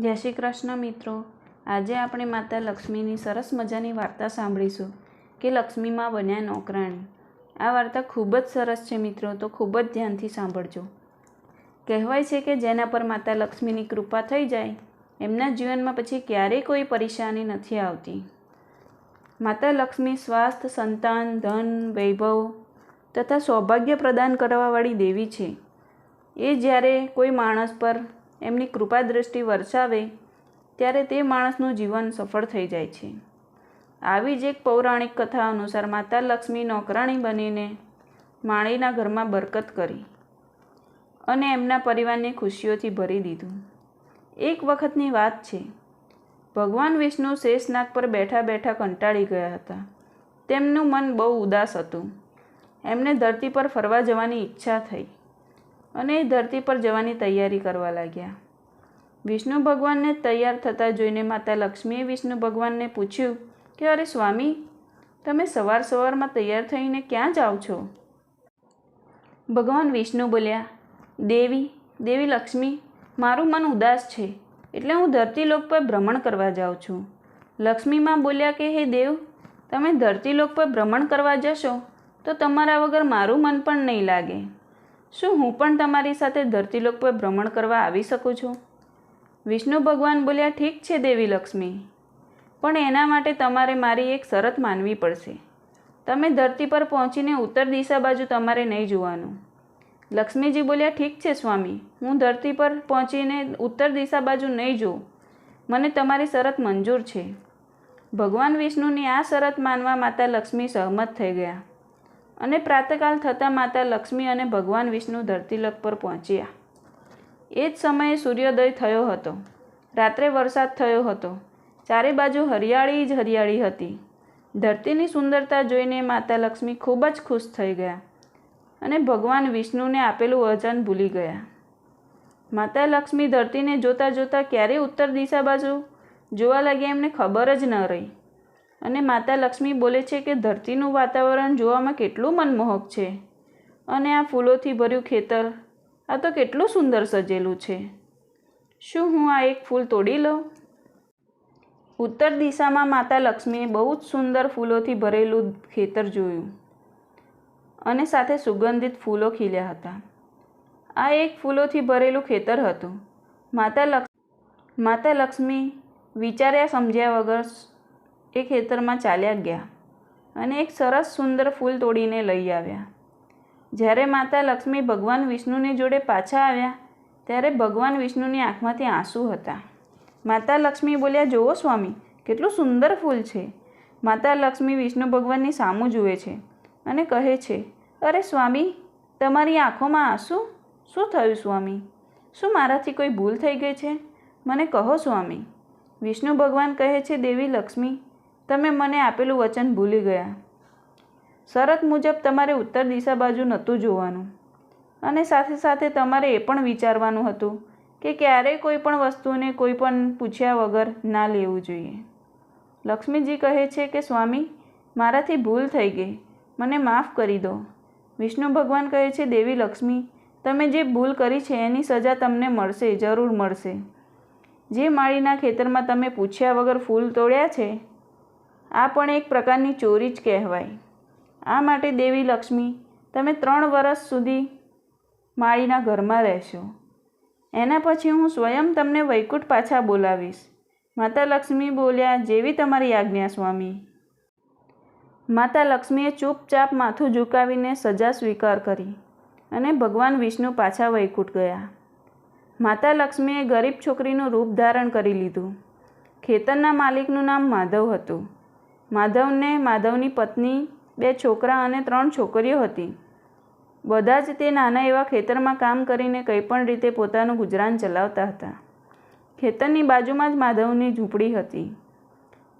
જય શ્રી કૃષ્ણ મિત્રો. આજે આપણે માતા લક્ષ્મીની સરસ મજાની વાર્તા સાંભળીશું કે લક્ષ્મીમાં બન્યા નોકરાણી. આ વાર્તા ખૂબ જ સરસ છે મિત્રો, તો ખૂબ જ ધ્યાનથી સાંભળજો. કહેવાય છે કે જેના પર માતા લક્ષ્મીની કૃપા થઈ જાય, એમના જીવનમાં પછી ક્યારેય કોઈ પરેશાની નથી આવતી. માતા લક્ષ્મી સ્વાસ્થ્ય, સંતાન, ધન, વૈભવ તથા સૌભાગ્ય પ્રદાન કરવાવાળી દેવી છે. એ જ્યારે કોઈ માણસ પર એમની કૃપા દૃષ્ટિ વરસાવે, ત્યારે તે માણસનું જીવન સફળ થઈ જાય છે. આવી જ એક પૌરાણિક કથા અનુસાર માતા લક્ષ્મી નોકરાણી બનીને માળીના ઘરમાં બરકત કરી અને એમના પરિવારને ખુશીઓથી ભરી દીધું. એક વખતની વાત છે, ભગવાન વિષ્ણુ શેષનાગ પર બેઠા બેઠા કંટાળી ગયા હતા. તેમનું મન બહુ ઉદાસ હતું. એમને ધરતી પર ફરવા જવાની ઈચ્છા થઈ. અને એ ધરતી પર જવાની તૈયારી કરવા લાગ્યા. વિષ્ણુ ભગવાનને તૈયાર થતાં જોઈને માતા લક્ષ્મીએ વિષ્ણુ ભગવાનને પૂછ્યું કે, અરે સ્વામી, તમે સવાર સવારમાં તૈયાર થઈને ક્યાં જાઓ છો? ભગવાન વિષ્ણુ બોલ્યા, દેવી દેવી લક્ષ્મી, મારું મન ઉદાસ છે, એટલે હું ધરતીલોક પર ભ્રમણ કરવા જાઉં છું. લક્ષ્મીમાં બોલ્યા કે, હે દેવ, તમે ધરતીલોક પર ભ્રમણ કરવા જશો તો તમારા વગર મારું મન પણ નહીં લાગે. શું હું પણ તમારી સાથે ધરતીલોક પર ભ્રમણ કરવા આવી શકું છું? વિષ્ણુ ભગવાન બોલ્યા, ઠીક છે દેવી લક્ષ્મી, પણ એના માટે તમારે મારી એક શરત માનવી પડશે. તમે ધરતી પર પહોંચીને ઉત્તર દિશા બાજુ તમારે નહીં જોવાનું. લક્ષ્મીજી બોલ્યા, ઠીક છે સ્વામી, હું ધરતી પર પહોંચીને ઉત્તર દિશા બાજુ નહીં જોઉં. મને તમારી શરત મંજૂર છે. ભગવાન વિષ્ણુની આ શરત માનવા માતા લક્ષ્મી સહમત થઈ ગયા. અને પ્રાતકાલ થતાં માતા લક્ષ્મી અને ભગવાન વિષ્ણુ ધરતીલક પર પહોંચ્યા. એ જ સમયે સૂર્યોદય થયો હતો. રાત્રે વરસાદ થયો હતો. ચારે બાજુ હરિયાળી જ હરિયાળી હતી. ધરતીની સુંદરતા જોઈને માતા લક્ષ્મી ખૂબ જ ખુશ થઈ ગયા અને ભગવાન વિષ્ણુને આપેલું વચન ભૂલી ગયા. માતા લક્ષ્મી ધરતીને જોતાં જોતાં ક્યારે ઉત્તર દિશા બાજુ? જોવા લાગ્યા એમને ખબર જ ન રહી. અને માતા લક્ષ્મી બોલે છે કે ધરતીનું વાતાવરણ જોવામાં કેટલું મનમોહક છે. અને આ ફૂલોથી ભર્યું ખેતર, આ તો કેટલું સુંદર સજેલું છે. શું હું આ એક ફૂલ તોડી લઉં? ઉત્તર દિશામાં માતા લક્ષ્મીએ બહુ જ સુંદર ફૂલોથી ભરેલું ખેતર જોયું અને સાથે સુગંધિત ફૂલો ખીલ્યા હતા. આ એક ફૂલોથી ભરેલું ખેતર હતું. માતા લક્ષ માતા લક્ષ્મી વિચાર્યા સમજ્યા વગર એ ખેતરમાં ચાલ્યા ગયા અને એક સરસ સુંદર ફૂલ તોડીને લઈ આવ્યા. જ્યારે માતા લક્ષ્મી ભગવાન વિષ્ણુની જોડે પાછા આવ્યા, ત્યારે ભગવાન વિષ્ણુની આંખમાંથી આંસુ હતા. માતા લક્ષ્મી બોલ્યા, જુઓ સ્વામી, કેટલું સુંદર ફૂલ છે. માતા લક્ષ્મી વિષ્ણુ ભગવાનની સામું જુએ છે અને કહે છે, અરે સ્વામી, તમારી આંખોમાં આંસુ? શું થયું સ્વામી? શું મારાથી કોઈ ભૂલ થઈ ગઈ છે? મને કહો સ્વામી. વિષ્ણુ ભગવાન કહે છે, દેવી લક્ષ્મી તમે મને આપેલું વચન ભૂલી ગયા. શરત મુજબ તમારે ઉત્તર દિશા બાજુ નહોતું જોવાનું. અને સાથે સાથે તમારે એ પણ વિચારવાનું હતું કે ક્યારેય કોઈ પણ વસ્તુને કોઈ પણ પૂછ્યા વગર ના લેવું જોઈએ. લક્ષ્મીજી કહે છે કે, સ્વામી, મારાથી ભૂલ થઈ ગઈ. મને માફ કરી દો. વિષ્ણુ ભગવાન કહે છે, દેવી લક્ષ્મી, તમે જે ભૂલ કરી છે એની સજા તમને મળશે, જરૂર મળશે. જે માળીના ખેતરમાં તમે પૂછ્યા વગર ફૂલ તોડ્યા છે આ પણ એક પ્રકારની ચોરી જ કહેવાય. આ માટે દેવી લક્ષ્મી, તમે ત્રણ વર્ષ સુધી માળીના ઘરમાં રહેશો. એના પછી હું સ્વયં તમને વૈકુંઠ પાછા બોલાવીશ. માતા લક્ષ્મી બોલ્યા, જેવી તમારી આજ્ઞા, સ્વામી. માતા લક્ષ્મીએ ચૂપચાપ માથું ઝુકાવીને સજા સ્વીકાર કરી અને ભગવાન વિષ્ણુ પાછા વૈકુંઠ ગયા. માતા લક્ષ્મીએ ગરીબ છોકરીનું રૂપ ધારણ કરી લીધું. ખેતરના માલિકનું નામ માધવ હતું. માધવને માધવની પત્ની, બે છોકરા અને ત્રણ છોકરીઓ હતી. બધા જ તે નાના એવા ખેતરમાં કામ કરીને કંઈ પણ રીતે પોતાનું ગુજરાન ચલાવતા હતા. ખેતરની બાજુમાં જ માધવની ઝૂંપડી હતી.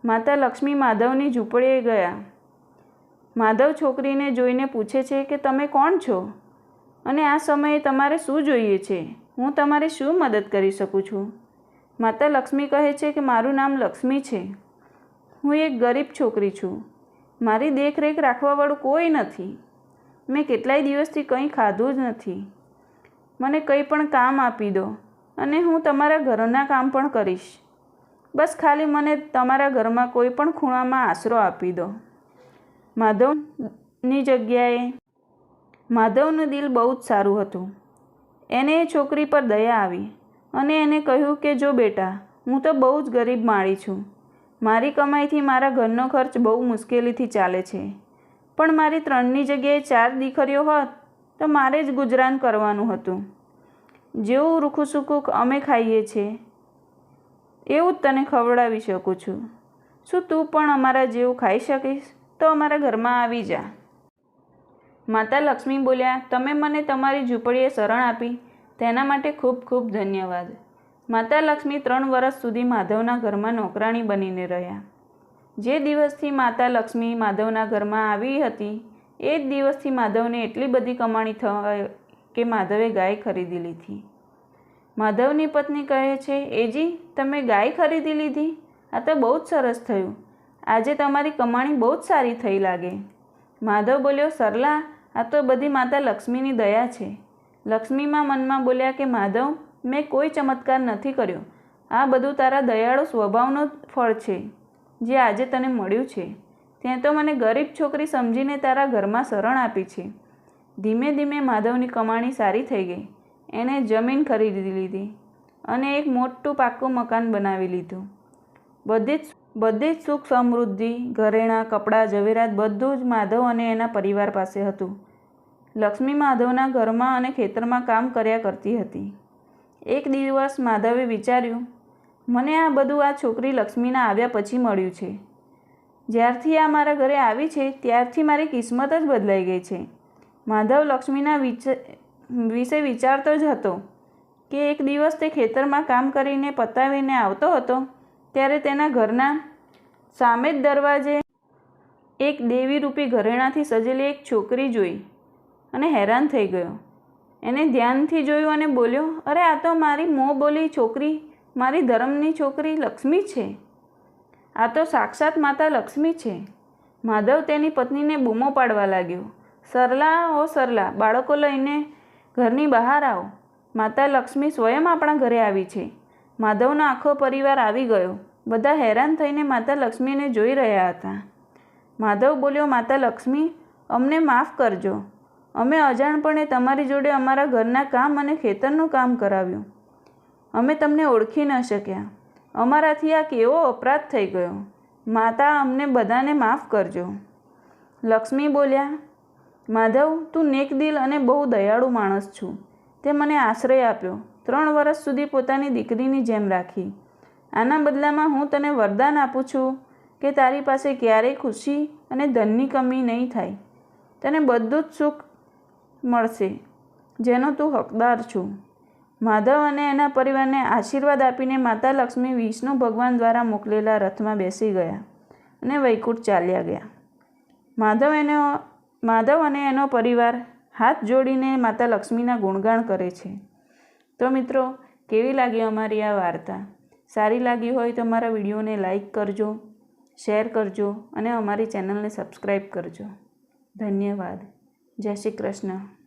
માતા લક્ષ્મી માધવની ઝૂંપડીએ ગયા. માધવ છોકરીને જોઈને પૂછે છે કે, તમે કોણ છો? અને આ સમયે તમારે શું જોઈએ છે? હું તમારે શું મદદ કરી શકું છું? માતા લક્ષ્મી કહે છે કે, મારું નામ લક્ષ્મી છે. હું એક ગરીબ છોકરી છું. મારી દેખરેખ રાખવાવાળું કોઈ નથી. મેં કેટલાય દિવસથી કંઈ ખાધું જ નથી. મને કંઈ પણ કામ આપી દો અને હું તમારા ઘરના કામ પણ કરીશ. બસ ખાલી મને તમારા ઘરમાં કોઈ પણ ખૂણામાં આશરો આપી દો. માધવની જગ્યાએ માધવનું દિલ બહુ જ સારું હતું. એને એ છોકરી પર દયા આવી અને એને કહ્યું કે, જો બેટા, હું તો બહુ જ ગરીબ માળી છું. મારી કમાઈથી મારા ઘરનો ખર્ચ બહુ મુશ્કેલીથી ચાલે છે. પણ મારી ત્રણની જગ્યાએ ચાર દીકરીઓ હોત, તો મારે જ ગુજરાન કરવાનું હતું. જેવું રૂખું સૂકું અમે ખાઈએ છીએ એવું જ તને ખવડાવી શકું છું. શું તું પણ અમારા જેવું ખાઈ શકીશ? તો અમારા ઘરમાં આવી જા. માતા લક્ષ્મી બોલ્યા, તમે મને તમારી ઝૂંપડીએ શરણ આપી. તેના માટે ખૂબ ખૂબ ધન્યવાદ. માતા લક્ષ્મી ત્રણ વર્ષ સુધી માધવના ઘરમાં નોકરાણી બનીને રહ્યા. જે દિવસથી માતા લક્ષ્મી માધવના ઘરમાં આવી હતી, એ જ દિવસથી માધવને એટલી બધી કમાણી થઈ કે માધવે ગાય ખરીદી લીધી. માધવની પત્ની કહે છે, એજી, તમે ગાય ખરીદી લીધી? આ તો બહુ જ સરસ થયું. આજે તમારી કમાણી બહુ જ સારી થઈ લાગે. માધવ બોલ્યો, સરલા, આ તો બધી માતા લક્ષ્મીની દયા છે. લક્ષ્મીમાં મનમાં બોલ્યા કે, માધવ મેં કોઈ ચમત્કાર નથી કર્યો. આ બધું તારા દયાળુ સ્વભાવનો ફળ છે, જે આજે તને મળ્યું છે. ત્યાં તો મને ગરીબ છોકરી સમજીને તારા ઘરમાં શરણ આપી છે. ધીમે ધીમે માધવની કમાણી સારી થઈ ગઈ. એણે જમીન ખરીદી લીધી અને એક મોટું પાક્કું મકાન બનાવી લીધું. બધી જ બધી જ સુખ સમૃદ્ધિ, ઘરેણાં, કપડાં, ઝવેરાત બધું જ માધવ અને એના પરિવાર પાસે હતું. લક્ષ્મી માધવના ઘરમાં અને ખેતરમાં કામ કર્યા કરતી હતી. એક દિવસ માધવે વિચાર્યું, મને આ બધું આ છોકરી લક્ષ્મીના આવ્યા પછી મળ્યું છે. જ્યારથી આ મારા ઘરે આવી છે, ત્યારથી મારી કિસ્મત જ બદલાઈ ગઈ છે. માધવ લક્ષ્મીના વિશે વિચારતો જ હતો કે એક દિવસ તે ખેતરમાં કામ કરીને પતાવીને આવતો હતો, ત્યારે તેના ઘરના સામે જ દરવાજે એક દેવીરૂપી ઘરેણાથી સજેલી એક છોકરી જોઈ અને હેરાન થઈ ગયો. એને ધ્યાનથી જોયું અને બોલ્યો, અરે, આ તો મારી મોં બોલી છોકરી, મારી ધર્મની છોકરી લક્ષ્મી છે. આ તો સાક્ષાત માતા લક્ષ્મી છે. માધવ તેની પત્નીને બૂમો પાડવા લાગ્યો. સરલા, ઓ સરલા, બાળકો લઈને ઘરની બહાર આવો. માતા લક્ષ્મી સ્વયં આપણા ઘરે આવી છે. માધવનો આખો પરિવાર આવી ગયો. બધા હેરાન થઈને માતા લક્ષ્મીને જોઈ રહ્યા હતા. માધવ બોલ્યો, માતા લક્ષ્મી, અમને માફ કરજો. અમે અજાણપણે તમારી જોડે અમારા ઘરના કામ અને ખેતરનું કામ કરાવ્યું. અમે તમને ઓળખી ન શક્યા. અમારાથી આ કેવો અપરાધ થઈ ગયો. માતા અમને બધાને માફ કરજો. લક્ષ્મી બોલ્યા, માધવ, તું નેકદિલ અને બહુ દયાળુ માણસ છું. તે મને આશ્રય આપ્યો. ત્રણ વર્ષ સુધી પોતાની દીકરીની જેમ રાખી. આના બદલામાં હું તને વરદાન આપું છું કે તારી પાસે ક્યારેય ખુશી અને ધનની કમી નહીં થાય. તને બધું જ સુખ મળશે. જેનો તું હકદાર છું. માધવ અને એના પરિવારને આશીર્વાદ આપીને માતા લક્ષ્મી વિષ્ણુ ભગવાન દ્વારા મોકલેલા રથમાં બેસી ગયા અને વૈકુંઠ ચાલ્યા ગયા. માધવ એનો, માધવ અને એનો પરિવાર હાથ જોડીને માતા લક્ષ્મીના ગુણગાન કરે છે. તો મિત્રો, કેવી લાગી અમારી આ વાર્તા? સારી લાગી હોય તો અમારા વિડીયોને લાઈક કરજો, શેર કરજો અને અમારી ચેનલને સબસ્ક્રાઈબ કરજો. ધન્યવાદ. જય શ્રી કૃષ્ણ.